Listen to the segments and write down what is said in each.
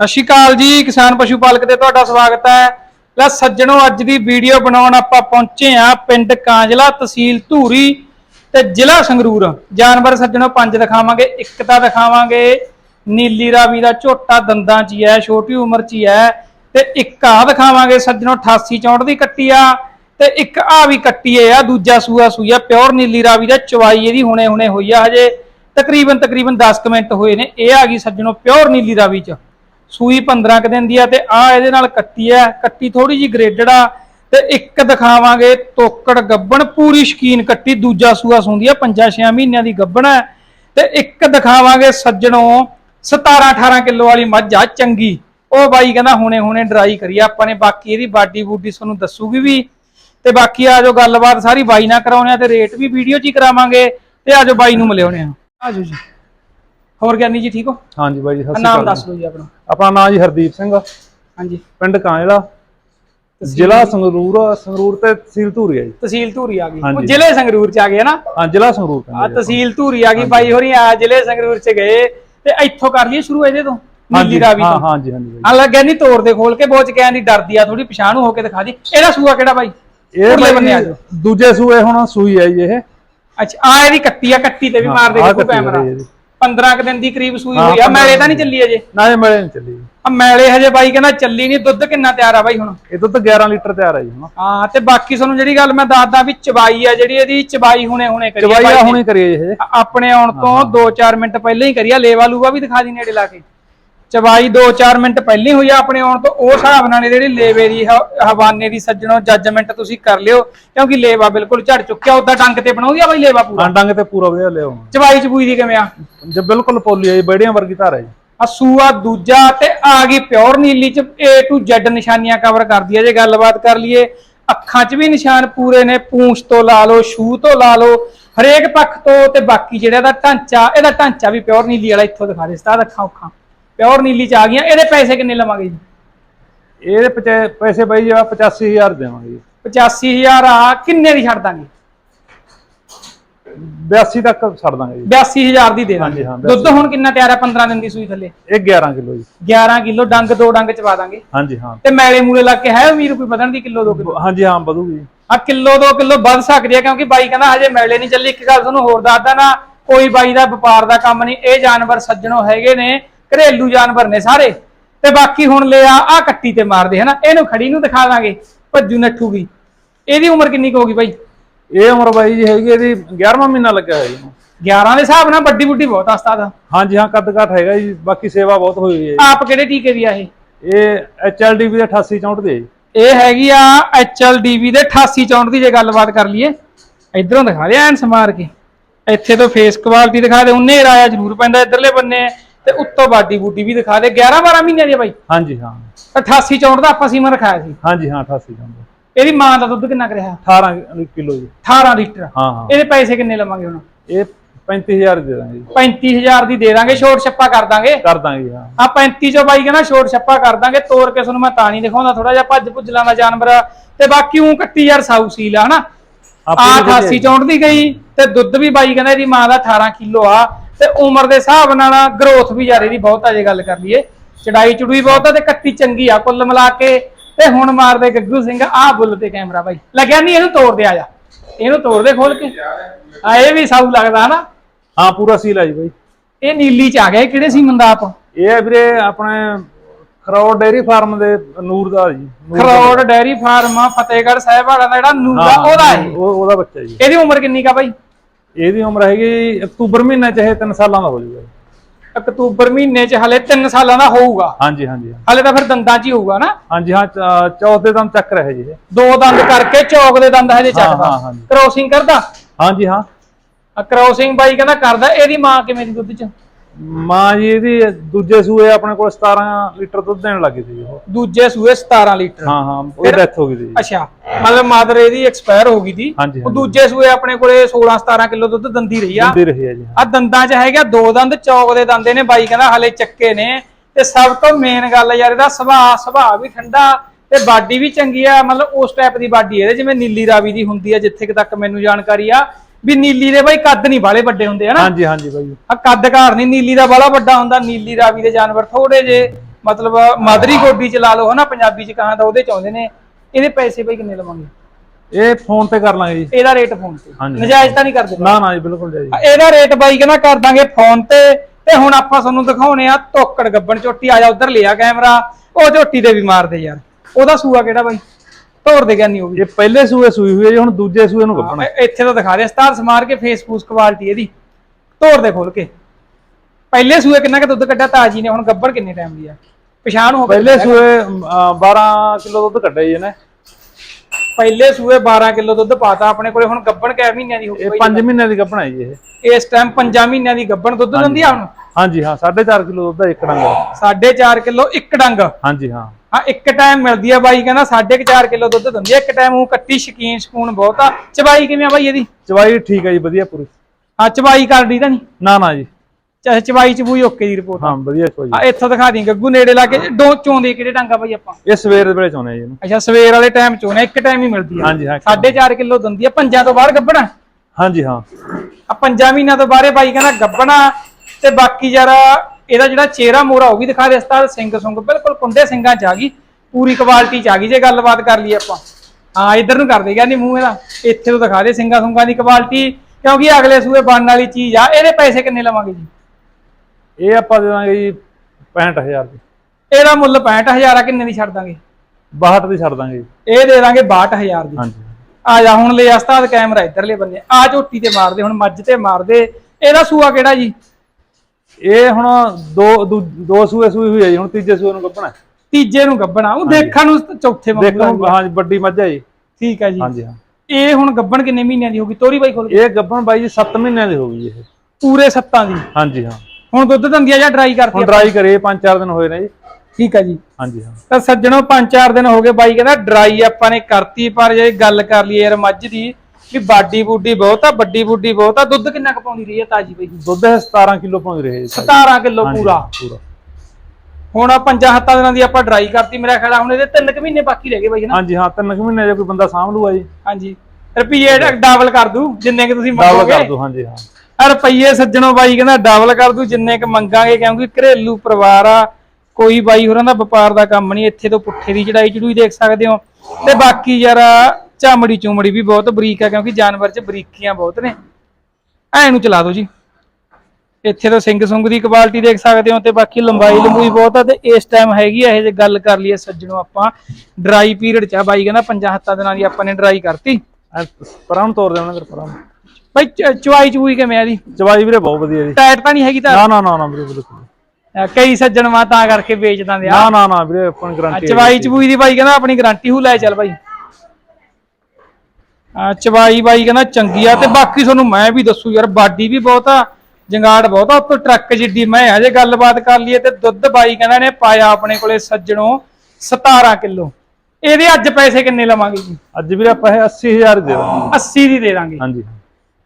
ਸਤਿ ਸ਼੍ਰੀ ਅਕਾਲ ਜੀ, ਕਿਸਾਨ ਪਸ਼ੂ ਪਾਲਕ ਤੇ ਤੁਹਾਡਾ ਸਵਾਗਤ ਹੈ। ਲੈ ਸੱਜਣੋ, ਅੱਜ ਦੀ ਵੀਡੀਓ ਬਣਾਉਣ ਆਪਾਂ ਪਹੁੰਚੇ ਆ ਪਿੰਡ ਕਾਂਜਲਾ ਤਹਿਸੀਲ ਧੂਰੀ ਤੇ ਜ਼ਿਲ੍ਹਾ ਸੰਗਰੂਰ। ਜਾਨਵਰ ਸੱਜਣੋ, ਪੰਜ ਦਿਖਾਵਾਂਗੇ, ਇੱਕ ਤਾਂ ਦਿਖਾਵਾਂਗੇ, ਨੀਲੀ ਰਾਵੀ ਦਾ ਝੋਟਾ ਦੰਦਾਂ 'ਚ ਹੀ ਹੈ, ਛੋਟੀ ਉਮਰ 'ਚ ਹੀ ਹੈ ਤੇ ਇੱਕ ਆ ਦਿਖਾਵਾਂਗੇ ਸੱਜਣੋ 88 64 ਦੀ ਕੱਟੀ ਆ ਤੇ ਇੱਕ ਆ ਵੀ ਕੱਟੀ ਆ, ਦੂਜਾ ਸੂਆ ਸੂਆ ਪਿਓਰ ਨੀਲੀ ਰਾਵੀ ਦਾ, ਚਵਾਈ ਇਹਦੀ ਹੁਣੇ ਹੁਣੇ ਹੋਈ ਆ ਹਜੇ। ਤਕਰੀਬਨ ਤਕਰੀਬਨ 10 ਕੁ ਮਿੰਟ ਹੋਏ ਨੇ, ਇਹ ਆ ਗਈ ਸੱਜਣੋ, ਪਿਓਰ ਨੀਲੀ ਰਾਵੀ 'ਚ। ਸੂਈ 15 ਕ ਦਿਨ ਦੀ ਆ ਤੇ ਆ ਇਹਦੇ ਨਾਲ ਕੱਟੀ ਆ, ਕੱਟੀ ਥੋੜੀ ਜੀ ਗ੍ਰੇਡਡ ਆ ਤੇ ਇੱਕ ਦਿਖਾਵਾਂਗੇ ਤੋਕੜ ਗੱਬਣ, ਪੂਰੀ ਸ਼ਕੀਨ ਕੱਟੀ, ਦੂਜਾ ਸੂਆ ਸੁੰਦੀ ਆ 5-6 ਮਹੀਨਿਆਂ ਦੀ ਗੱਬਣ ਹੈ ਤੇ ਇੱਕ ਦਿਖਾਵਾਂਗੇ ਸੱਜਣੋਂ 17-18 ਕਿਲੋ ਵਾਲੀ ਮੱਝ ਆ, ਚੰਗੀ। ਉਹ ਬਾਈ ਕਹਿੰਦਾ ਹੁਣੇ ਹੁਣੇ ਡਰਾਈ ਕਰੀ ਆਪਾਂ ਨੇ ਬਾਕੀ ਇਹਦੀ ਬਾਡੀ ਬੂਡੀ ਤੁਹਾਨੂੰ ਦੱਸੂਗੀ ਵੀ। ਤੇ ਬਾਕੀ ਆ ਜੋ ਗੱਲਬਾਤ ਸਾਰੀ, ਬਾਈ ਨਾਲ ਕਰਾਉਣੇ ਆ ਤੇ ਰੇਟ ਵੀ ਵੀਡੀਓ 'ਚ ਹੀ ਕਰਾਵਾਂਗੇ। ਤੇ ਆਜੋ ਬਾਈ ਨੂੰ ਮਿਲਿਆਉਣੇ ਆ। ਆਜੋ ਜੀ। ਹੋਰ ਗਿਆਨੀ ਜੀ ਠੀਕ ਹੋ? ਹਾਂਜੀ ਬਾਈ ਜੀ ਸਤਿ ਸ਼੍ਰੀ ਨਾਮ ਅਕਾਲ ਦੱਸ ਦਿਓ ਜੀ ਆਪਣਾ। ਆਪਣਾ ਨਾਮ ਜੀ ਹਰਦੀਪ ਸਿੰਘ ਹਾਂਜੀ। ਪਿੰਡ ਕਾਂਜਲਾ ਜ਼ਿਲ੍ਹਾ ਸੰਗਰੂਰ ਸੰਗਰੂਰ ਤੇ ਤਹਿਸੀਲ ਧੂਰੀ ਹੈ ਜੀ। ਤਹਿਸੀਲ ਧੂਰੀ ਆ ਗਈ। ਉਹ ਹਾਂਜੀ। ਜ਼ਿਲ੍ਹੇ ਸੰਗਰੂਰ ਚ ਆ ਗਏ ਨਾ? ਹਾਂ ਜ਼ਿਲ੍ਹਾ ਸੰਗਰੂਰ ਆ ਜੀ। ਤਹਿਸੀਲ ਧੂਰੀ ਆ ਗਈ। ਬਾਈ ਹੋਰੀ ਆ ਜ਼ਿਲ੍ਹੇ ਸੰਗਰੂਰ ਚ ਗਏ ਤੇ ਇੱਥੋਂ ਕਰ ਲਈਏ ਸ਼ੁਰੂ ਇਹਦੇ ਤੋਂ ਨੀਲੀ ਹਾਂਜੀ ਰਾਵੀ ਹਾਂ ਤੋਂ। ਹਾਂਜੀ ਹਾਂਜੀ ਬਾਈ। ਆ ਲੱਗਿਆ ਨਹੀਂ ਤੋੜ ਦੇ ਖੋਲ ਕੇ ਬੋਚ ਕਹਿਣ ਦੀ ਡਰਦੀ ਆ ਥੋੜੀ ਪਛਾਣ ਹੋ ਕੇ ਦਿਖਾ ਦੀ। ਇਹਦਾ ਸੂਆ ਕਿਹੜਾ ਬਾਈ? ਇਹ ਉਰਲੇ ਬੰਨੇ ਆ ਬਾਈ ਜਾਓ। ਦੂਜੇ ਸੂਏ ਹੁਣ ਸੂਈ ਹੈ ਜੀ ਇਹ। ਅੱਛਾ ਆ ਇਹਦੀ ਕੱਟੀ ਆ ਕੱਟੀ ਤੇ ਵੀ ਮਾਰ ਦੇ ਆਹ ਕੱਟੀ ਕੈਮਰਾ। ਹੋਈ। 15 ਕ ਦਿਨ ਦੀ ਕਰੀਬ ਸੂਈ ਹਾਂ, ਹੋਈ ਆ 15 ਮੈਲੇ ਤਾਂ ਨਹੀਂ ਚੱਲੀ ਅਜੇ ਨਾ ਇਹ ਮਿਲੇ ਨਹੀਂ ਚੱਲੀ। ਆ ਮੈਲੇ ਹਜੇ ਬਾਈ ਕਹਿੰਦਾ ਚੱਲੀ ਨਹੀਂ ਦੁੱਧ ਕਿੰਨਾ ਤਿਆਰ ਆ ਬਾਈ ਹੁਣ? ਇਹ ਦੁੱਧ 11 ਲੀਟਰ ਤਿਆਰ ਹੈ ਜੀ ਹੁਣ। ਹਾਂ ਤੇ ਬਾਕੀ ਤੁਹਾਨੂੰ ਜਿਹੜੀ ਗੱਲ ਮੈਂ ਦੱਸਦਾ ਵੀ ਚਬਾਈ ਆ ਜਿਹੜੀ ਇਹਦੀ ਚਬਾਈ ਹੁਣੇ ਹੁਣੇ ਕਰੀ ਆ ਚਵਾਈ ਬਾਈ ਆ। ਹੁਣੇ ਕਰੀਏ ਇਹ। ਆ- ਆਪਣੇ ਆਉਣ ਤੋਂ 2-4 ਮਿੰਟ ਪਹਿਲਾਂ ਹੀ ਕਰੀਆ ਲੇਵਾ ਲੂਵਾ ਵੀ ਦਿਖਾ ਦੀ ਨੇੜੇ ਲਾ ਕੇ। ਚਵਾਈ 2-4 ਮਿੰਟ ਪਹਿਲਾਂ ਹੋਈ ਆ ਆਪਣੇ ਆਉਣ ਤੋਂ ਉਹ ਹਿਸਾਬ ਨਾਲ ਜਿਹੜੀ ਲੇਵੇ ਦੀ ਹਵਾਨੇ ਦੀ ਸੱਜਣੋ ਜੱਜਮੈਂਟ ਤੁਸੀਂ ਕਰ ਲਿਓ ਕਿਉਂਕਿ ਲੇਵਾ ਬਿਲਕੁਲ ਝੜ ਚੁੱਕਿਆ ਉਦਾਂ ਡੰਗ ਤੇ ਬਣਾਉਂਦੀ ਆ ਬਈ ਲੇਵਾ ਪੂਰਾ? ਡੰਗ ਤੇ ਪੂਰਾ ਵਧੀਆ ਲਿਆਉਣਾ ਚਵਾਈ ਚਬੂਈ ਦੀ ਕਿਵੇਂ ਆ? ਜੇ ਬਿਲਕੁਲ ਪੋਲੀ ਹੈ ਜੀ ਬੜੀਆਂ ਵਰਗੀ ਧਾਰ ਹੈ ਜੀ। ਆ ਸੂਆ ਦੂਜਾ ਤੇ ਆ ਗਈ ਪਿਓਰ ਨੀਲੀ ਚ A to Z ਨਿਸ਼ਾਨੀਆਂ ਕਵਰ ਕਰਦੀ ਹੈ ਜੇ ਗੱਲਬਾਤ ਕਰ ਲਈਏ ਅੱਖਾਂ 'ਚ ਵੀ ਨਿਸ਼ਾਨ ਪੂਰੇ ਨੇ ਪੂੰਛ ਤੋਂ ਲਾ ਲਓ ਛੂ ਤੋਂ ਲਾ ਲਓ ਹਰੇਕ ਪੱਖ ਤੋਂ ਤੇ ਬਾਕੀ ਜਿਹੜਾ ਇਹਦਾ ਢਾਂਚਾ ਇਹਦਾ ਢਾਂਚਾ ਵੀ ਪਿਓਰ ਨੀਲੀ ਵਾਲਾ ਇੱਥੋਂ ਦਿਖਾ ਦੇ ਸਤਾ ਅੱਖਾਂ ਅੱਖਾਂ ਪਿਓਰ ਨੀਲੀ ਚ ਆ ਗਈਆਂ ਇਹਦੇ ਪੈਸੇ ਕਿੰਨੇ ਲਵਾਂਗੇ ਜੀ? ਇਹਦੇ ਪਚਾ- ਪੈਸੇ ਬਾਈ ਜੀ 85000 ਦੇਵਾਂਗੇ ਜੀ। 85000 ਆ ਕਿੰਨੇ ਦੀ ਛੱਡ ਦਾਂਗੇ? 82 ਤੱਕ ਛੱਡ ਦਾਂਗੇ ਜੀ। 82000 ਦੀ ਦੇ ਦਾਂਗੇ। ਹਾਂਜੀ, ਹਾਂ, ਦੁੱਧ ਹੁਣ ਕਿੰਨਾ ਤਿਆਰ ਆ 15 ਦਿਨ ਦੀ ਸੂਈ ਥੱਲੇ? ਇਹ 11 ਕਿਲੋ ਜੀ। 11 ਕਿਲੋ ਡੰਗ ਦੋ ਡੰਗ ਚਵਾ ਦਾਂਗੇ। ਹਾਂਜੀ ਹਾਂ। ਤੇ ਮੈਲੇ ਮੂਲੇ ਲੱਗ ਕੇ ਹੈ ਉਮੀਦ ਕੋਈ ਵਧਣ ਦੀ ਕਿਲੋ ਦੋ ਕਿਲੋ? ਹਾਂਜੀ ਹਾਂ ਵਧੂਗੀ ਜੀ। ਆ ਕਿਲੋ 2 ਕਿਲੋ ਵੱਧ ਸਕਦੀ ਹੈ ਕਿਉਂਕਿ ਬਾਈ ਕਹਿੰਦਾ ਹਜੇ ਮੈਲੇ ਨਹੀਂ ਚੱਲੀ। ਇੱਕ ਗੱਲ ਤੁਹਾਨੂੰ ਹੋਰ ਦੱਸਦਾ ਨਾ ਕੋਈ ਬਾਈ ਦਾ ਵਪਾਰ ਦਾ ਕੰਮ ਨਹੀਂ ਇਹ ਜਾਨਵਰ ਸੱਜਣੋ ਹੈਗੇ ਨੇ। ਘਰੇਲੂ ਜਾਨਵਰ ਨੇ ਸਾਰੇ। ਤੇ ਬਾਕੀ ਹੁਣ ਲਿਆ ਆ ਕੱਟੀ ਤੇ ਮਾਰਦੇ ਹਨਾ? ਇਹਨੂੰ ਖੜੀ ਨੂੰ ਦਿਖਾ ਦਾਂਗੇ ਭੱਜੂ ਨੱਠੂਗੀ। ਇਹਦੀ ਉਮਰ ਕਿੰਨੀ ਕੁ ਹੋਗੀ ਬਾਈ? ਇਹ ਉਮਰ ਬਾਈ ਜੀ ਹੈਗੀ ਇਹਦੀ 11ਵਾਂ ਮਹੀਨਾ ਲੱਗਿਆ ਹੋਇਆ ਜੀ। ਇਹਨੂੰ। 11 ਦੇ ਹਿਸਾਬ ਨਾਲ ਵੱਡੀ ਬੁੱਢੀ ਬਹੁਤ ਆਸਤਾ ਦਾ ਹਾਂਜੀ ਹਾਂ ਕੱਦ ਘੱਟ ਹੈਗਾ ਜੀ ਬਾਕੀ ਸੇਵਾ ਬਹੁਤ ਹੋਈ ਹੋਈ ਹੈ ਆਪ ਕਿਹੜੇ ਟੀਕੇ ਦੀ ਆ ਇਹ। ਇਹ ਐਚਐਲਡੀਵੀ ਦੇ 88 64 ਦੇ ਇਹ ਹੈਗੀ ਆ HLDV ਦੇ 88 64 ਦੀ ਜੇ ਗੱਲਬਾਤ ਕਰ ਲਈਏ। ਇਧਰੋਂ ਦਿਖਾ ਦੇ ਐਨ ਸਮਾਰ ਕੇ। ਇੱਥੇ ਤੋਂ ਫੇਸ ਕੁਆਲਿਟੀ ਦਿਖਾ ਦੇ ਉਹਨੇ ਰਾਇਆ ਜ਼ਰੂਰ ਪੈਂਦਾ ਇਧਰਲੇ ਬੰਨੇ। ਤੇ ਉੱਤੋਂ ਬਾਡੀ ਬੂਟੀ ਵੀ ਦਿਖਾ ਦੇ 11 12 ਮਹੀਨਿਆਂ ਦੀ ਆ ਬਾਈ। ਹਾਂਜੀ ਹਾਂ। 88 64 ਦਾ ਆਪਾਂ ਸੀਮਾ ਰਖਾਇਆ ਸੀ। ਹਾਂਜੀ ਹਾਂ 88 64 ਇਹਦੀ ਮਾਂ ਦਾ ਦੁੱਧ ਕਿੰਨਾ ਕਰਿਆ 18 ਕਿਲੋ ਜੀ। 18 ਲੀਟਰ। ਹਾਂ ਹਾਂ। ਇਹਦੇ ਪੈਸੇ ਕਿੰਨੇ ਲਵਾਂਗੇ ਹੁਣ? ਇਹ 35000 ਦੇ ਦਾਂਗੇ ਜੀ। 35000 ਦੀ ਦੇ ਦਾਂਗੇ ਛੋਟ ਛੱਪਾ ਕਰ ਦਾਂਗੇ। ਕਰ ਦਾਂਗੇ ਹਾਂ। ਆ 35 ਚੋਂ ਬਾਈ ਕਹਿੰਦਾ ਛੋਟ ਛੱਪਾ ਕਰ ਦਾਂਗੇ ਤੋੜ ਕੇ ਤੁਹਾਨੂੰ ਮੈਂ ਤਾਂ ਨਹੀਂ ਦਿਖਾਉਂਦਾ ਥੋੜਾ ਜਿਹਾ ਭੱਜ ਭੁੱਜਲਾਂ ਦਾ ਜਾਨਵਰ। ਤੇ ਬਾਕੀ ਉਹ ਕੱਟੀ ਯਾਰ ਸਾਊ ਸੀਲ ਆ ਹਨਾ? ਆ ਆਪੇ ਵੀ 88 ਚੌਂਟ ਦੀ ਗਈ ਤੇ ਦੁੱਧ ਵੀ ਬਾਈ ਕਹਿੰਦਾ ਇਹਦੀ ਮਾਂ ਦਾ 18 ਕਿਲੋ ਆ। ਤੇ ਉਮਰ ਦੇ ਹਿਸਾਬ ਨਾਲ ਗਰੋਥ ਵੀ ਯਾਰ ਇਹਦੀ ਬਹੁਤ ਆ ਜੇ ਗੱਲ ਕਰ ਲਈਏ। ਚੜਾਈ ਚੜੂਈ ਬਹੁਤ ਆ ਤੇ ਕੱਟੀ ਚੰਗੀ ਆ ਕੁੱਲ ਮਿਲਾ ਕੇ। ਤੇ ਹੁਣ ਮਾਰਦੇ ਗੱਗੂ ਸਿੰਘ ਆ ਬੁੱਲ ਤੇ ਕੈਮਰਾ ਬਾਈ। ਲੱਗਿਆ ਨਹੀਂ ਇਹਨੂੰ ਤੋੜ ਦੇ ਆ ਜਾ। ਇਹਨੂੰ ਤੋੜ ਦੇ ਖੋਲ ਕੇ। ਆ ਇਹ ਵੀ ਸਾਊ ਲੱਗਦਾ ਹਨਾ। ਹਾਂ ਪੂਰਾ ਸੀਲ ਹੈ ਜੀ ਬਾਈ। ਇਹ ਨੀਲੀ ਚ ਆ ਗਿਆ ਕਿਹੜੇ ਸੀ ਮੰਦਾ ਆਪ? ਇਹ ਵੀਰੇ ਆਪਣੇ ਖਰੋੜ ਡੇਰੀ ਫਾਰਮ ਦੇ ਨੂਰ ਦਾ ਜੀ। ਦਾ- ਖਰੋੜ ਡੈਰੀ ਫਾਰਮ ਆ, ਫਤਿਹਗੜ੍ਹ ਸਾਹਿਬ ਵਾਲਾ ਦਾ ਜਿਹੜਾ ਨੂਰਾ ਹਾਂ, ਉਹਦਾ ਹੈ ਉਹ- ਉਹਦਾ ਬੱਚਾ ਜੀ। ਇਹਦੀ ਉਮਰ ਕਿੰਨੀ ਕਾ ਬਾਈ? ਇਹਦੀ ਉਮਰ ਹੈਗੀ ਅਕਤੂਬਰ ਮਹੀਨੇ ਚ ਇਹ 3 ਸਾਲਾਂ ਦਾ ਹੋ ਜਾਊਗਾ। ਅਕਤੂਬਰ ਮਹੀਨੇ ਚ ਹਲੇ 3 ਸਾਲਾਂ ਦਾ ਹੋਊਗਾ। ਹਾਂਜੀ ਹਾਂਜੀ। ਹਲੇ ਤਾਂ ਫਿਰ ਦੰਦਾਂ 'ਚ ਹੀ ਹੋਊਗਾ ਨਾ। ਹਾਂਜੀ ਹਾਂ ਚ- ਚੌਥ ਦੇ ਦਮ ਚੱਕ ਰਹੇ ਜੀ ਇਹ। ਦੋ ਦੰਦ ਕਰਕੇ ਚੌਕ ਦੇ ਦੰਦ ਹਜੇ ਹਾਂ, ਚੱਕਦਾ। ਹਾਂ, ਹਾਂਜੀ। ਕ੍ਰੋਸਿੰਗ ਕਰਦਾ? ਹਾਂਜੀ ਹਾਂ। ਕ੍ਰੋਸਿੰਗ ਬਾਈ ਕਹਿੰਦਾ ਕਰਦਾ ਇਹਦੀ ਮਾਂ ਕਿਵੇਂ ਦੀ ਦੁੱਧ 'ਚ? ਮਾਂ ਜੀ ਇਹਦੀ ਦੂਜੇ ਸੂਏ ਆਪਣੇ ਕੋਲ 17 ਲੀਟਰ ਦੁੱਧ ਦੇਣ ਲੱਗੀ ਸੀ ਉਹ। ਦੂਜੇ ਸੂਏ 17 ਲੀਟਰ। ਹਾਂ ਹਾਂ ਫਿਰ- ਡੈਥ ਹੋ ਗਈ ਸੀ। ਅੱਛਾ ਮਤਲਬ ਮਾਦਰ ਇਹਦੀ ਐਕਸਪਾਇਰ ਹੋ ਗਈ ਸੀ। ਹਾਂਜੀ, ਉਹ ਹਾਂਜੀ। ਦੂਜੇ ਸੂਏ ਆਪਣੇ ਕੋਲੇ 16 17 ਕਿਲੋ ਦੁੱਧ ਦੰਦੀ ਰਹੀ ਆ। ਦਿੰਦੀ ਰਹੀ ਹੈ ਜੀ। ਆ ਦੰਦਾਂ 'ਚ ਹੈਗਾ ਦੋ ਦੰਦ ਚੌਕ ਦੇ ਦੰਦੇ ਨੇ ਬਾਈ ਕਹਿੰਦਾ ਹਲੇ ਚੱਕੇ ਨੇ। ਤੇ ਸਭ ਤੋਂ ਮੇਨ ਗੱਲ ਯਾਰ ਇਹਦਾ ਸੁਭਾਅ ਸੁਭਾਅ ਵੀ ਠੰਡਾ ਤੇ ਬਾਡੀ ਵੀ ਚੰਗੀ ਆ। ਮਤਲਬ ਉਸ ਟਾਈਪ ਦੀ ਬਾਡੀ ਇਹਦੇ ਜਿਵੇਂ ਨੀਲੀ ਰਾਵੀ ਦੀ ਹੁੰਦੀ ਆ ਜਿੱਥੇ ਕੁ ਤੱਕ ਮੈਨੂੰ ਜਾਣਕਾਰੀ ਆ। ਵੀ ਨੀਲੀ ਦੇ ਬਾਈ ਕੱਦ ਨਹੀਂ ਬਾਲੇ ਵੱਡੇ ਹੁੰਦੇ ਹਨਾ? ਹਾਂਜੀ ਹਾਂਜੀ ਬਾਈ। ਆ ਕੱਦ ਘਾਰ ਨਹੀਂ ਨੀਲੀ ਦਾ ਬਾਲਾ ਵੱਡਾ ਹੁੰਦਾ ਨੀਲੀ ਰਾਵੀ ਦੇ ਜਾਨਵਰ ਥੋੜੇ ਜੇ ਮਤਲਬ ਮਾਦਰੀ ਗੋਡੀ ਚ ਲਾ ਲਓ ਹਨਾ ਪੰਜਾਬੀ ਚ ਕਹਾਂ ਤਾਂ ਉਹਦੇ ਚ ਆਉਂਦੇ ਨੇ। ਇਹਦੇ ਪੈਸੇ ਬਈ ਕਿੰਨੇ ਲਵਾਂਗੇ? ਇਹ ਫੋਨ ਤੇ ਕਰ ਲਾਂਗੇ ਜੀ। ਇਹਦਾ ਰੇਟ ਫੋਨ ਤੇ। ਨਜਾਇਜ਼ ਤਾਂ ਨਹੀਂ ਕਰਦੇ ਨਾ ਨਾ ਜੀ ਬਿਲਕੁਲ ਜੀ ਇਹਦਾ ਰੇਟ ਬਾਈ ਕਹਿੰਦਾ ਕਰ ਦਾਂਗੇ ਫੋਨ ਤੇ। ਤੇ ਹੁਣ ਆਪਾਂ ਤੁਹਾਨੂੰ ਦਿਖਾਉਣੇ ਆ ਤੋਕੜ ਗੱਬਣ ਝੋਟੀ। ਆ ਜਾ ਉਧਰ ਲਿਆ ਕੈਮਰਾ। ਉਹ ਝੋਟੀ ਦੇ ਵੀ ਮਾਰਦੇ ਯਾਰ। ਉਹਦਾ ਸੂਆ ਕਿਹੜਾ ਬਾਈ? ਤੋੜ ਦੇ ਗਿਆਨੀ ਉਹ ਵੀ? ਇਹ ਪਹਿਲੇ ਸੂਏ ਸੂਈ ਹੋਈ ਹੈ ਜੀ ਹੁਣ ਦੂਜੇ ਸੂਏ ਨੂੰ ਇ- ਇੱਥੇ ਤਾਂ ਦਿਖਾ ਦੇ ਸਟਾਰ ਸਮਾਰ ਕੇ ਫੇਸਬੁੱਕ ਕੁਆਲਿਟੀ ਇਹਦੀ। ਤੋੜ ਦੇ ਖੋਲ ਕੇ। ਪਹਿਲੇ ਸੂਏ ਕਿੰਨਾ ਕੁ ਦੁੱਧ ਕੱਢਿਆ ਤਾਜੀ ਨੇ ਹੁਣ ਗੱਬਣ ਕਿੰਨੇ ਟਾਈਮ ਦੀ ਆ? ਪਛਾਣ ਹੋ ਪਹਿਲੇ ਸੂਏ ਅਮ, ਅ, 12 ਕਿਲੋ ਦੁੱਧ ਕੱਢਿਆ ਜੀ ਇਹਨੇ। ਪਹਿਲੇ ਸੂਏ 12 ਕਿਲੋ ਦੁੱਧ ਪਾਤਾ ਆਪਣੇ ਕੋਲੇ ਹੁਣ ਗੱਬਣ ਕਿੰਨੇ ਮਹੀਨਿਆਂ ਦੀ ਹੋ ਇਹ ਗਈ 5 ਮਹੀਨਿਆਂ ਦੀ ਗੱਭਣਾ ਹੈ ਜੀ ਇਹ। ਇਸ ਟਾਈਮ 5 ਮਹੀਨਿਆਂ ਦੀ ਗੱਬਣ ਦੁੱਧ ਦਿੰਦੀ ਆ ਹੁਣ? ਹਾਂਜੀ ਹਾਂ 4.5 ਕਿਲੋ ਦੁੱਧ ਦਾ ਇੱਕ ਡੰਗ। 4.5 ਕਿਲੋ ਇੱਕ ਡੰਗ। ਹਾਂਜੀ ਹਾਂ। ਹਾਂ ਇੱਕ ਟਾਈਮ ਮਿਲਦੀ ਆ ਬਾਈ ਕਹਿੰਦਾ 4.5 ਕਿਲੋ ਦੁੱਧ ਦਿੰਦੀ ਆ। ਇੱਕ ਟਾਈਮ ਉਹ ਕੱਟੀ ਸ਼ਕੀਨ ਸਕੂਨ ਬਹੁਤ ਆ। ਚਬਾਈ ਕਿਵੇਂ ਆ ਬਾਈ ਇਹਦੀ? ਚਵਾਈ ਠੀਕ ਹੈ ਜੀ ਵਧੀਆ ਪੂਰੀ। ਹਾਂ ਚਬਾਈ ਕਰਦੀ ਤਾਂ ਨਹੀਂ? ਨਾ ਨਾ ਜੀ। ਚਾਹੇ ਚਬਾਈ ਚਬੂਈ ਓਕੇ ਦੀ ਰਿਪੋਰਟ ਹਾਂ ਵਧੀਆ ਚਵਾਈ ਆ ਇੱਥੋਂ ਦਿਖਾ ਦੀ ਗੱਗੂ ਨੇੜੇ ਲਾ ਕੇ। ਡੋ ਚੋਂਦੇ ਕਿਹੜੇ ਡੰਗਾ ਬਾਈ ਆਪਾਂ? ਇਹ ਸਵੇਰ ਦੇ ਵੇਲੇ ਚਾਹੁੰਦੇ ਆ ਜੀ ਇਹਨੂੰ। ਅੱਛਾ ਸਵੇਰ ਵਾਲੇ ਟਾਈਮ ਚੋਣਾ ਇੱਕ ਟਾਈਮ ਹੀ ਮਿਲਦੀ ਆ। ਹਾਂਜੀ ਹਾਂ 4.5 ਕਿਲੋ ਦਿੰਦੀ ਆ ਪੰਜਾਂ ਤੋਂ ਬਾਹਰ ਗੱਬਣਾ? ਹਾਂਜੀ ਹਾਂ। ਆ ਪੰਜਾਂ ਮਹੀਨਿਆਂ ਤੋਂ ਬਾਹਰੇ ਬਾਈ ਕਹਿੰਦਾ ਗੱਬਣਾ ਤੇ ਬਾਕੀ ਯਾਰ ਇਹਦਾ ਜਿਹੜਾ ਚਿਹਰਾ ਮੋਰਾ ਉਹ ਵੀ ਦਿਖਾ ਦੇ ਸਤਾਰ ਸਿੰਘ ਸੁੰਗ ਬਿਲਕੁਲ ਕੁੰਡੇ ਸਿੰਘਾਂ ਚ ਆ ਗਈ ਪੂਰੀ ਕੁਆਲਿਟੀ ਚ ਆ ਗਈ ਜੇ ਗੱਲਬਾਤ ਕਰ ਲਈ ਆਪਾਂ। ਹਾਂ ਇੱਧਰ ਨੂੰ ਕਰ ਦੇਗਾ ਨਹੀਂ ਮੂੰਹ ਇਹਦਾ ਇੱਥੇ ਤੋਂ ਦਿਖਾ ਦੇ ਸਿੰਘਾਂ ਸੁੰਗਾਂ ਦੀ ਕੁਆਲਿਟੀ ਕਿਉਂਕਿ ਅਗਲੇ ਸੂਏ ਬਣਨ ਵਾਲੀ ਚੀਜ਼ ਆ ਇਹਦੇ ਪੈਸੇ ਕਿੰਨੇ ਲਵਾਂਗੇ ਜੀ? ਇਹ ਆਪਾਂ ਦੇ ਦਾਂਗੇ ਜੀ 65000 ਦੀ। ਇਹਦਾ ਮੁੱਲ 65000 ਆ ਕਿੰਨੇ ਦੀ ਛੱਡ ਦਾਂਗੇ? 62 ਦੀ ਛੱਡ ਦਾਂਗੇ ਜੀ। ਇਹ ਦੇ ਦਾਂਗੇ 62000 ਦੀ। ਹਾਂਜੀ। ਆ ਜਾ ਹੁਣ ਲੈ ਉਸਤਾਦ ਕੈਮਰਾ ਇੱਧਰਲੇ ਬੰਨੇ ਆ ਝੋਟੀ ਤੇ ਮਾਰਦੇ ਹੁਣ ਮੱਝ ਤੇ ਮਾਰਦੇ ਇਹਦਾ ਸੂਆ ਕਿਹੜਾ ਜੀ? ਇਹ ਹੁਣ ਦੋ ਦੂ- ਦੋ ਸੂਏ ਸੂਈ ਹੋਈ ਹੈ ਜੀ ਹੁਣ ਤੀਜੇ ਸੂਏ ਨੂੰ ਗੱਭਣਾ। ਤੀਜੇ ਨੂੰ ਗੱਬਣਾ ਉਹ ਦੇਖਣ ਨੂੰ ਚੌਥੇ ਵਾਂਗੂ ਦੇਖੋ ਲੱਗਦਾ। ਹਾਂ ਜੀ ਵੱਡੀ ਮੱਝ ਹੈ ਜੀ। ਠੀਕ ਹੈ ਜੀ। ਹਾਂਜੀ ਹਾਂ। ਇਹ ਹੁਣ ਗੱਬਣ ਕਿੰਨੇ ਮਹੀਨਿਆਂ ਦੀ ਹੋਗੀ ਤੋਰੀ ਬਾਈ ਕੋਲ ਇਹ ਗੱਭਣ ਬਾਈ ਜੀ 7 ਮਹੀਨਿਆਂ ਦੀ ਹੋ ਗਈ ਇਹ। ਪੂਰੇ ਸੱਤਾਂ ਦੀ? ਹਾਂਜੀ ਹਾਂ। ਹੁਣ ਦੁੱਧ ਦੰਦੀ ਆ ਜਾਂ ਡਰਾਈ ਕਰਤੀ ਹੁਣ ਆ? ਡਰਾਈ ਕਰੇ 5-4 ਦਿਨ ਹੋਏ ਨੇ ਜੀ। ਠੀਕ ਹੈ ਜੀ। ਹਾਂਜੀ ਹਾਂ। ਤਾਂ ਸੱਜਣੋ 5-4 ਦਿਨ ਹੋ ਗਏ ਬਾਈ ਕਹਿੰਦਾ ਡਰਾਈ ਆਪਾਂ ਨੇ ਕਰਤੀ ਪਰ ਜੇ ਗੱਲ ਕਰ ਲਈਏ ਯਾਰ ਮੱਝ ਦੀ ਵੀ ਬਾਡੀ ਬੂਡੀ ਬਹੁਤ ਆ ਵੱਡੀ ਬੂਡੀ ਬਹੁਤ ਆ। ਦੁੱਧ ਕਿੰਨਾ ਕੁ ਪਾਉਂਦੀ ਰਹੀ ਹੈ ਤਾਜੀ ਬਾਈ? ਦੁੱਧ ਇਹ 17 ਕਿਲੋ ਪਹੁੰਚ ਰਹੇ ਜੀ 17 ਕਿਲੋ ਪੂਰਾ। ਪੂਰਾ। ਹੁਣ ਆ ਪੰਜਾਂ ਹੱਤਾਂ ਦਿਨਾਂ ਦੀ ਆਪਾਂ ਡਰਾਈ ਕਰਤੀ। ਮੇਰਾ ਖਿਆਲ ਆ ਹੁਣ ਇਹਦੇ 3 ਕੁ ਮਹੀਨੇ ਬਾਕੀ ਰਹਿ ਗਏ ਬਾਈ ਨਾ ਹਾਂਜੀ ਹਾਂ ਤਿੰਨ ਕੁ ਮਹੀਨੇ ਜੇ ਕੋਈ ਬੰਦਾ ਸਾਂਭ ਲੂਗਾ ਜੀ। ਹਾਂਜੀ। ਰੁਪਈਏ ਡਬਲ ਕਰ ਦੂ ਜਿੰਨੇ ਕਿ ਤੁਸੀਂ ਡਬਲ ਮੰਗੋਗੇ। ਕਰ ਦੋ ਹਾਂਜੀ ਹਾਂ। ਆ ਰੁਪਈਏ ਸੱਜਣੋ ਬਾਈ ਕਹਿੰਦਾ ਡਬਲ ਕਰ ਦੂ ਜਿੰਨੇ ਕ ਮੰਗਾਂਗੇ ਕਿਉਂਕਿ ਘਰੇਲੂ ਪਰਿਵਾਰ ਆ। ਕੋਈ ਬਾਈ ਹੋਰਾਂ ਦਾ ਵਪਾਰ ਦਾ ਕੰਮ ਨਹੀਂ ਇੱਥੇ ਤੋਂ ਪੁੱਠੇ ਦੀ ਚੜਾਈ ਚੜੂਈ ਦੇਖ ਸਕਦੇ ਹੋ। ਤੇ ਬਾਕੀ ਯਾਰ ਚਾਮੜੀ ਚੂਮੜੀ ਵੀ ਬਹੁਤ ਬਰੀਕ ਆ ਕਿਉਂਕਿ ਜਾਨਵਰ 'ਚ ਬਰੀਕੀਆਂ ਬਹੁਤ ਨੇ। ਐ ਨੂੰ ਚਲਾ ਦਿਓ ਜੀ। ਇੱਥੇ ਤੋਂ ਸਿੰਘ ਸੁੰਗ ਦੀ ਕੁਆਲਿਟੀ ਦੇਖ ਸਕਦੇ ਹੋ ਤੇ ਬਾਕੀ ਲੰਬਾਈ ਲੰਬੂਈ ਬਹੁਤ ਆ ਤੇ ਇਸ ਟਾਈਮ ਹੈਗੀ ਆ ਇਹ ਜੇ ਗੱਲ ਕਰ ਲਈਏ ਸੱਜਣੋ ਆਪਾਂ। ਡਰਾਈ ਪੀਰੀਅਡ 'ਚ ਆ ਬਾਈ ਕਹਿੰਦਾ ਪੰਜਾਂ ਹੱਤਾਂ ਦਿਨਾਂ ਦੀ ਆਪਾਂ ਨੇ ਡਰਾਈ ਕਰਤੀ। ਪਰਾਂ ਨੂੰ ਤੋਰ ਦੇਣਾ ਫਿਰ ਪਰਾਂ ਨੂੰ ਚਵਾਈ ਚੂਈ ਕਿਵੇਂ ਆ ਦੀ ਚਵਾਈ ਵੀਰੇ ਬਹੁਤ ਵਧੀਆ ਜੀ। ਟਾਇਟ ਤਾਂ ਨਹੀਂ ਹੈਗੀ ਤਾਂ? ਨਾ ਨਾ ਨਾ ਨਾ ਵੀਰੇ ਬਿਲਕੁਲ ਕਈ ਸੱਜਣ ਮਾ ਤਾਂ ਕਰਕੇ ਵੇਚ ਦਿੰਦੇ ਆ। ਨਾ ਨਾ ਨਾ ਵੀਰੇ ਆਪਾਂ ਗਾਰੰਟੀ ਚਵਾਈ ਚਬੂਈ ਦੀ ਬਾਈ ਕਹਿੰਦਾ ਆਪਣੀ ਗਾਰੰਟੀ ਹੂ ਲੈ ਚੱਲ ਬਾਈ। ਆ ਚਵਾਈ ਬਾਈ ਕਹਿੰਦਾ ਚੰਗੀ ਆ ਤੇ ਬਾਕੀ ਤੁਹਾਨੂੰ ਮੈਂ ਵੀ ਦੱਸੂ ਯਾਰ ਬਾਡੀ ਵੀ ਬਹੁਤ ਆ ਜੰਗਾੜ ਬਹੁਤ ਆ ਉੱਤੋਂ ਟਰੱਕ ਜਿੱਡੀ ਮੈਂ ਹਜੇ ਗੱਲਬਾਤ ਕਰ ਲਈਏ ਤੇ ਦੁੱਧ ਬਾਈ ਕਹਿੰਦਾ ਨੇ ਪਾਇਆ ਆਪਣੇ ਕੋਲੇ ਸੱਜਣੋਂ 17 ਕਿਲੋ। ਇਹਦੇ ਅੱਜ ਪੈਸੇ ਕਿੰਨੇ ਲਵਾਂਗੇ ਜੀ? ਅੱਜ ਵੀਰੇ ਆਪਾਂ ਇਹ 80000 ਦੇ ਦਾਂਗੇ। 80 ਦੀ ਦੇ ਦਾਂਗੇ। ਹਾਂਜੀ।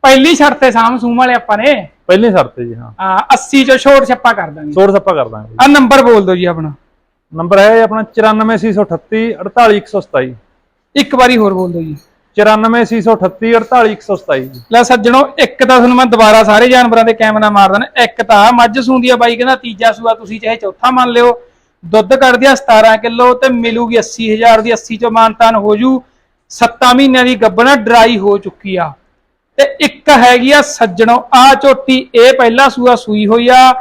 ਪਹਿਲੀ ਸ਼ਰਤ ਤੇ ਸਾਮ ਸੂਮ ਵਾਲੇ ਆਪਾਂ ਨੇ। ਪਹਿਲੇ ਸ਼ਰਤ ਤੇ ਜੀ ਹਾਂ। ਆ 80 ਚੋਂ ਛੋਟ ਛੱਪਾ ਕਰ ਦਾਂਗੇ। ਤੋੜ ਸੱਪਾ ਕਰ ਦਾਂਗੇ ਆ ਨੰਬਰ ਬੋਲ ਦਿਓ ਜੀ ਆਪਣਾ। ਨੰਬਰ ਹੈ ਆਪਣਾ 94638 48127 ਇੱਕ ਵਾਰੀ ਹੋਰ ਬੋਲ ਦਿਓ ਜੀ। 94638 48127 ਜੀ ਲੈ ਸੱਜਣੋ, ਇੱਕ ਤਾਂ ਤੁਹਾਨੂੰ ਮੈਂ ਦੁਬਾਰਾ ਸਾਰੇ ਜਾਨਵਰਾਂ ਦੇ ਕੈਮਰਾ ਮਾਰ ਦੇਣਾ ਇੱਕ ਤਾਂ ਆਹ ਮੱਝ ਸੂੰਦੀ ਆ ਬਾਈ, ਕਹਿੰਦਾ ਤੀਜਾ ਸੂਆ ਤੁਸੀਂ ਚਾਹੇ ਚੌਥਾ ਮੰਨ ਲਿਓ। ਦੁੱਧ ਕੱਢਦੀ ਆ 17 ਕਿਲੋ ਤੇ ਮਿਲੂਗੀ 80000 ਦੀ 80 ਚੋਂ ਮਾਨਤਾਨ ਹੋ ਜੂ। 7 ਮਹੀਨਿਆਂ ਦੀ ਗੱਬਣਾ ਡਰਾਈ ਹੋ ਚੁੱਕੀ ਆ। ਤੇ ਇੱਕ ਹੈਗੀ ਆ ਸੱਜਣੋ ਆ ਝੋਟੀ ਇਹ ਪਹਿਲਾ ਸੂਆ ਸੂਈ ਹੋਈ ਆ।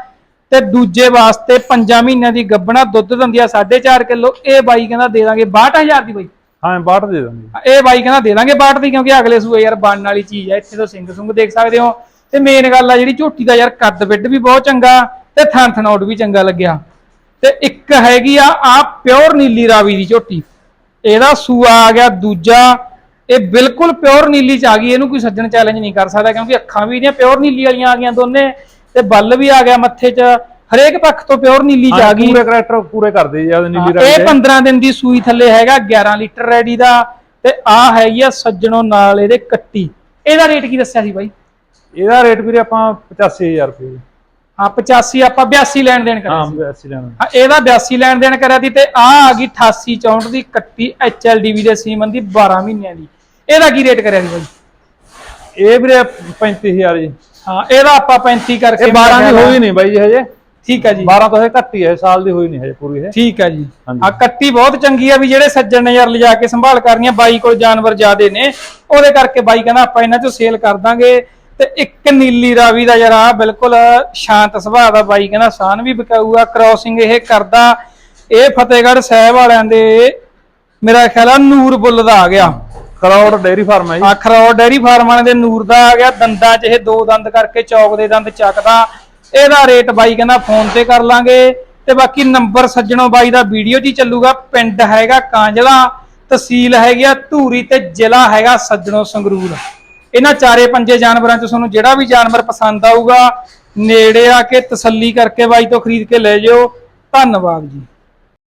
ਤੇ ਦੂਜੇ ਵਾਸਤੇ 5 ਮਹੀਨਿਆਂ ਦੀ ਗੱਬਣਾ ਦੁੱਧ ਦਿੰਦੀ ਆ 4.5 ਕਿਲੋ। ਇਹ ਬਾਈ ਕਹਿੰਦਾ ਦੇ ਦਾਂਗੇ 62000 ਦੀ ਬਾਈ। ਹਾਂ 62 ਦੇ ਦਾਂਗੇ ਇਹ ਬਾਈ ਕਹਿੰਦਾ ਦੇ ਦਾਂਗੇ ਬਾਟ ਦੀ ਕਿਉਂਕਿ ਅਗਲੇ ਸੂਏ ਯਾਰ ਬਣਨ ਵਾਲੀ ਚੀਜ਼ ਹੈ ਇੱਥੇ ਤੋਂ ਸਿੰਘ ਸੁੰਗ ਦੇਖ ਸਕਦੇ ਹੋ। ਤੇ ਮੇਨ ਗੱਲ ਆ ਜਿਹੜੀ ਝੋਟੀ ਦਾ ਯਾਰ ਕੱਦ ਵਿੱਡ ਵੀ ਬਹੁਤ ਚੰਗਾ ਤੇ ਥਣ ਥਣੌਟ ਵੀ ਚੰਗਾ ਲੱਗਿਆ। ਤੇ ਇੱਕ ਹੈਗੀ ਆ ਆ ਪਿਓਰ ਨੀਲੀ ਰਾਵੀ ਦੀ ਝੋਟੀ। ਇਹਦਾ ਸੂਆ ਆ ਗਿਆ, ਦੂਜਾ ਇਹ ਬਿਲਕੁਲ ਪਿਓਰ ਨੀਲੀ ਚ ਆ ਗਈ, ਇਹਨੂੰ ਕੋਈ ਸੱਜਣ ਚੈਲੰਜ ਨਹੀਂ ਕਰ ਸਕਦਾ ਕਿਉਂਕਿ ਅੱਖਾਂ ਵੀ ਇਹਦੀਆਂ ਪਿਓਰ ਨੀਲੀ ਵਾਲੀਆਂ ਆ ਗਈਆਂ ਦੋਨੇ, ਤੇ ਬੱਲ ਵੀ ਆ ਗਿਆ ਮੱਥੇ 'ਚ। ਹਰੇਕ ਪੱਖ ਤੋਂ ਪਿਓਰ ਨੀਲੀ ਚ ਆ ਗਈ ਪੂਰੇ ਕਰੈਕਟਰ ਪੂਰੇ ਕਰਦੇ ਜੀ ਆ ਨੀਲੀ ਰੰਗ ਇਹ ਦੇ। 15 ਦਿਨ ਦੀ ਸੂਈ ਥੱਲੇ ਹੈਗਾ 11 ਲੀਟਰ ਰੈਡੀ ਦਾ ਤੇ ਆ ਹੈਗੀ ਆ ਸੱਜਣੋਂ ਨਾਲ ਇਹਦੇ ਕੱਟੀ। ਇਹਦਾ ਰੇਟ ਕੀ ਦੱਸਿਆ ਸੀ ਬਾਈ? ਇਹਦਾ ਰੇਟ ਵੀਰੇ ਆਪਾਂ 85000 ਰੁਪਏ। ਹਾਂ 85 ਆਪਾਂ 82 ਲੈਣ ਦੇਣ ਕਰਿਆ ਹਾਂ ਸੀ। 82 ਲੈਣਾ। ਹਾਂ ਇਹਦਾ 82 ਲੈਣ ਦੇਣ ਕਰਿਆ ਸੀ ਤੇ ਆ ਆ ਗਈ 88 64 ਦੀ ਕੱਟੀ ਐਚਐਲਡੀਵੀ ਦੇ ਸੀਮਨ ਦੀ 12 ਮਹੀਨਿਆਂ ਦੀ। ਇਹਦਾ ਕੀ ਰੇਟ ਕਰਿਆ ਸੀ ਬਾਈ? ਇਹ ਵੀਰੇ 35000 ਜੀ। ਹਾਂ ਇਹਦਾ ਆਪਾਂ 35 ਕਰਕੇ ਇਹ 12 ਦੀ ਹੋਈ ਨਹੀਂ ਬਾਈ ਜੀ ਹਜੇ। ਠੀਕ ਹੈ ਜੀ। 12 ਤੋਂ ਇਹ ਘੱਟ ਹੀ ਹੈ ਸਾਲ ਦੀ ਹੋਈ ਨਹੀਂ ਹੈ ਪੂਰੀ ਇਹ। ਠੀਕ ਹੈ ਜੀ। ਹਾਂਜੀ। ਆ ਕੱਟੀ ਬਹੁਤ ਚੰਗੀ ਆ ਵੀ ਜਿਹੜੇ ਸੱਜਣ ਨੇ ਯਾਰ ਲਿਜਾ ਕੇ ਸੰਭਾਲ ਕਰਨੀਆਂ ਬਾਈ ਕੋਲ ਜਾਨਵਰ ਜ਼ਿਆਦੇ ਨੇ ਉਹਦੇ ਕਰਕੇ ਬਾਈ ਕਹਿੰਦਾ ਆਪਾਂ ਇਹਨਾਂ ਚੋਂ ਸੇਲ ਕਰ ਦਾਂਗੇ। ਤੇ ਇੱਕ ਨੀਲੀ ਰਾਵੀ ਦਾ ਯਾਰ ਆ ਬਿਲਕੁਲ ਸ਼ਾਂਤ ਸੁਭਾਅ ਦਾ ਬਾਈ ਕਹਿੰਦਾ ਸਾਨ ਵੀ ਵਿਕਾਊ ਆ ਕ੍ਰਾਸਿੰਗ ਇਹ ਕਰਦਾ। ਇਹ ਫਤਿਹਗੜ੍ਹ ਸਾਹਿਬ ਵਾਲਿਆਂ ਦੇ ਮੇਰਾ ਖਿਆਲ ਆ ਨੂਰ ਬੁੱਲ ਦਾ ਆ ਗਿਆ। ਕਰੌੜ ਡੇਅਰੀ ਫਾਰਮ ਹੈ ਜੀ। ਆ ਖਰੌੜ ਡੈਰੀ ਫਾਰਮ ਵਾਲਿਆਂ ਦੇ ਨੂਰ ਦਾ ਆ ਗਿਆ ਦੰਦਾਂ 'ਚ ਇਹ ਦੋ ਦੰਦ ਕਰਕੇ ਚੌਕ ਦੇ ਦੰਦ ਚੱਕਦਾ। ਇਹਦਾ ਰੇਟ ਬਾਈ ਕਹਿੰਦਾ ਫੋਨ ਤੇ ਕਰ ਲਾਂਗੇ। ਤੇ ਬਾਕੀ ਨੰਬਰ ਸੱਜਣੋ ਬਾਈ ਦਾ ਵੀਡੀਓ 'ਚ ਚੱਲੂਗਾ। ਪਿੰਡ ਹੈਗਾ ਕਾਂਜਲਾ, ਤਹਿਸੀਲ ਹੈਗੀ ਆ ਧੂਰੀ ਤੇ ਜ਼ਿਲ੍ਹਾ ਹੈਗਾ ਸੱਜਣੋ ਸੰਗਰੂਰ। ਇਹਨਾਂ ਚਾਰੇ ਪੰਜੇ ਜਾਨਵਰਾਂ 'ਚ ਤੁਹਾਨੂੰ ਜਿਹੜਾ ਵੀ ਜਾਨਵਰ ਪਸੰਦ ਆਊਗਾ, ਨੇੜੇ ਆ ਕੇ ਤਸੱਲੀ ਕਰਕੇ ਬਾਈ ਤੋਂ ਖਰੀਦ ਕੇ ਲੈ ਜਿਓ। ਧੰਨਵਾਦ ਜੀ।